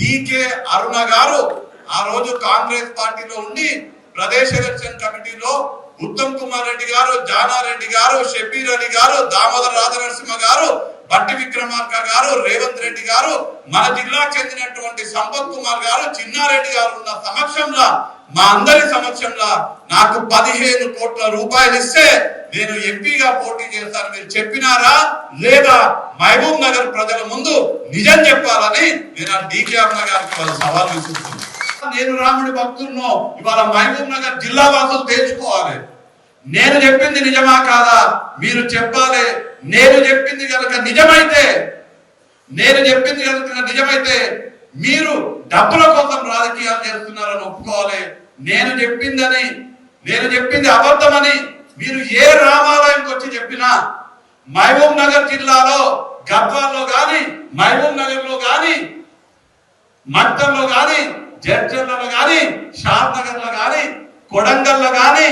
Decay అరుణ గారు ఆ రోజు కాంగ్రెస్ పార్టీలో ఉండి ప్రదేశ్ ఎలక్షన్ కమిటీలో ఉత్తమ్ కుమార్ రెడ్డి గారు జానారెడ్డి గారు షబీర్ అలీ గారు దామోదర రాజనరసింహ గారు బట్టి విక్రమార్క గారు రేవంత్ రెడ్డి గారు మన జిల్లాకు చెందినటువంటి సంపత్ కుమార్ గారు చిన్నారెడ్డి గారు ఉన్న సమక్షంలో మా అందరి సమక్షంలో నాకు పదిహేను కోట్ల రూపాయలు ఇస్తే నేను ఎంపీగా పోటీ చేస్తాను. మీరు చెప్పినారా? లేదా మహబూబ్ నగర్ ప్రజల ముందు నిజం చెప్పాలని నేను ఆ డీకే అరుణ గారికి సవాల్ విసురుతున్నాను. నేను రాముడి భక్తులను ఇవాళ మహబూబ్ నగర్ జిల్లా వాసులు తేల్చుకోవాలి. నేను చెప్పింది నిజమా కాదా? మీరు చెప్పాలి. నేను చెప్పింది కనుక నిజమైతే నేను చెప్పింది కనుక నిజమైతే మీరు డబ్బుల కోసం రాజకీయాలు చేస్తున్నారని ఒప్పుకోవాలి. నేను చెప్పిందని నేను చెప్పింది అబద్ధమని మీరు ఏ రామాలయంకి వచ్చి చెప్పినా మహబూబ్ నగర్ జిల్లాలో గద్వాల్లో గాని మహబూబ్ నగర్లో గాని మట్టంలో గాని జడ్చర్లలో గాని షాద్ నగర్లో గాని కొడంగల్లో గాని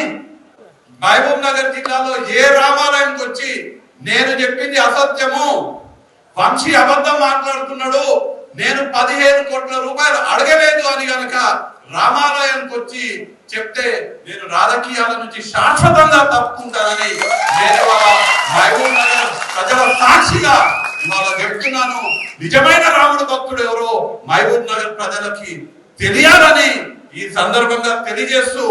మహబూబ్ నగర్ జిల్లాలో నేను చెప్పింది అసత్యము. వంశీ అబద్ధం మాట్లాడుతున్నాడు. నేను పదిహేను కోట్ల రూపాయలు అడగలేదు అని గనక రామాలయానికి వచ్చి చెప్తే నేను రాజకీయాల నుంచి శాశ్వతంగా తప్పుకుంటానని నేను మహబూబ్ నగర్ ప్రజల సాక్షిగా ఇవాళ చెప్తున్నాను. నిజమైన రాముడు భక్తుడు ఎవరో మహబూబ్ నగర్ ప్రజలకి తెలియాలని ఈ సందర్భంగా తెలియజేస్తూ